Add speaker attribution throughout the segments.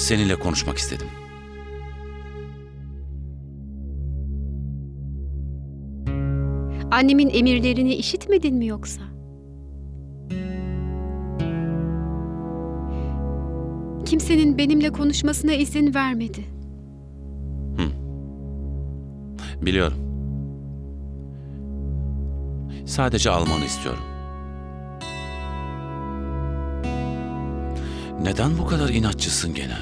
Speaker 1: Seninle konuşmak istedim.
Speaker 2: Annemin emirlerini işitmedin mi yoksa? Kimsenin benimle konuşmasına izin vermedi.
Speaker 1: Biliyorum. Sadece almanı istiyorum. Neden bu kadar inatçısın gene?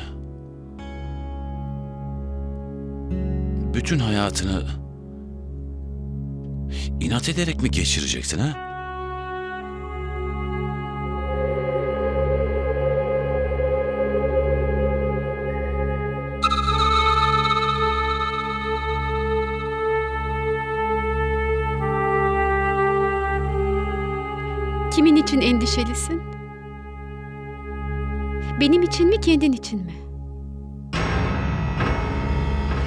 Speaker 1: Bütün hayatını inat ederek mi geçireceksin ha?
Speaker 2: Kimin için endişelisin? Benim için mi, kendin için mi?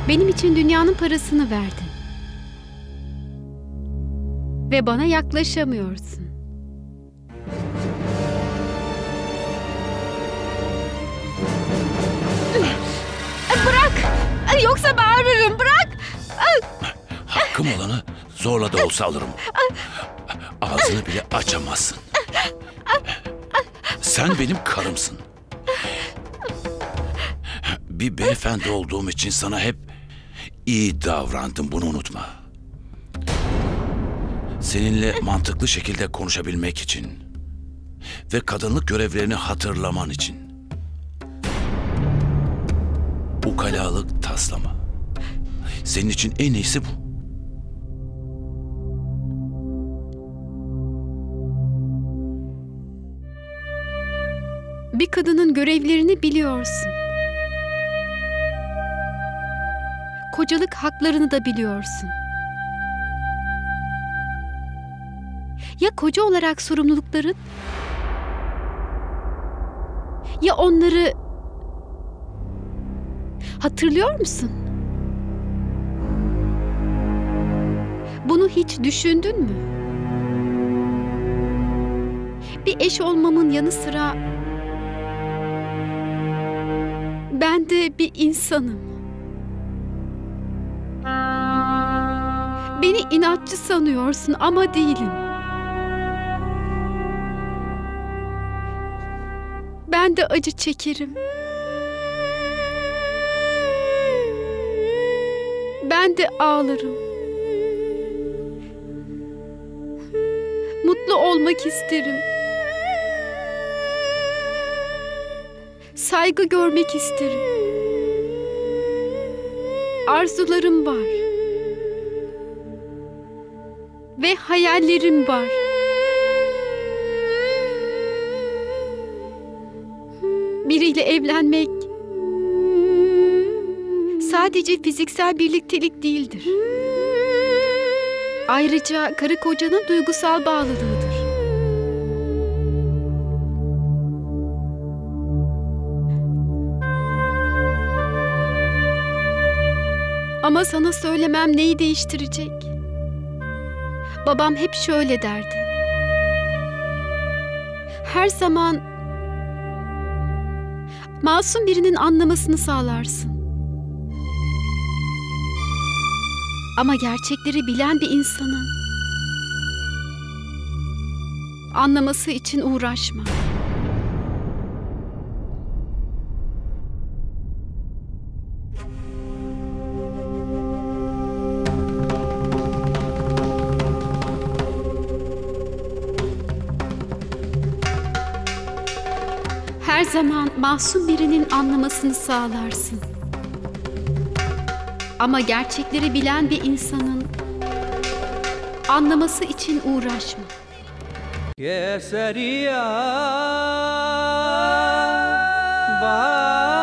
Speaker 2: Benim için dünyanın parasını verdin. Ve bana yaklaşamıyorsun. Bırak! Yoksa bağırırım, bırak!
Speaker 1: Hakkım olanı zorla da olsa alırım. Ağzını bile açamazsın. Sen benim karımsın. Bir beyefendi olduğum için sana hep iyi davrandım bunu unutma. Seninle mantıklı şekilde konuşabilmek için ve kadınlık görevlerini hatırlaman için. Ukalalık taslama. Senin için en iyisi bu.
Speaker 2: Bir kadının görevlerini biliyorsun. Kocalık haklarını da biliyorsun. Ya koca olarak sorumlulukların? Ya onları hatırlıyor musun? Bunu hiç düşündün mü? Bir eş olmamın yanı sıra ben de bir insanım. Beni inatçı sanıyorsun ama değilim. Ben de acı çekerim. Ben de ağlarım. Mutlu olmak isterim. Saygı görmek isterim. Arzularım var. Ve hayallerim var. Biriyle evlenmek sadece fiziksel birliktelik değildir. Ayrıca karı kocanın duygusal bağlılığıdır. Ama sana söylemem neyi değiştirecek? Babam hep şöyle derdi. Her zaman masum birinin anlamasını sağlarsın. Ama gerçekleri bilen bir insanın anlaması için uğraşma. her zaman masum birinin anlamasını sağlarsın. Ama gerçekleri bilen bir insanın anlaması için uğraşma.
Speaker 3: Keseriya Bağ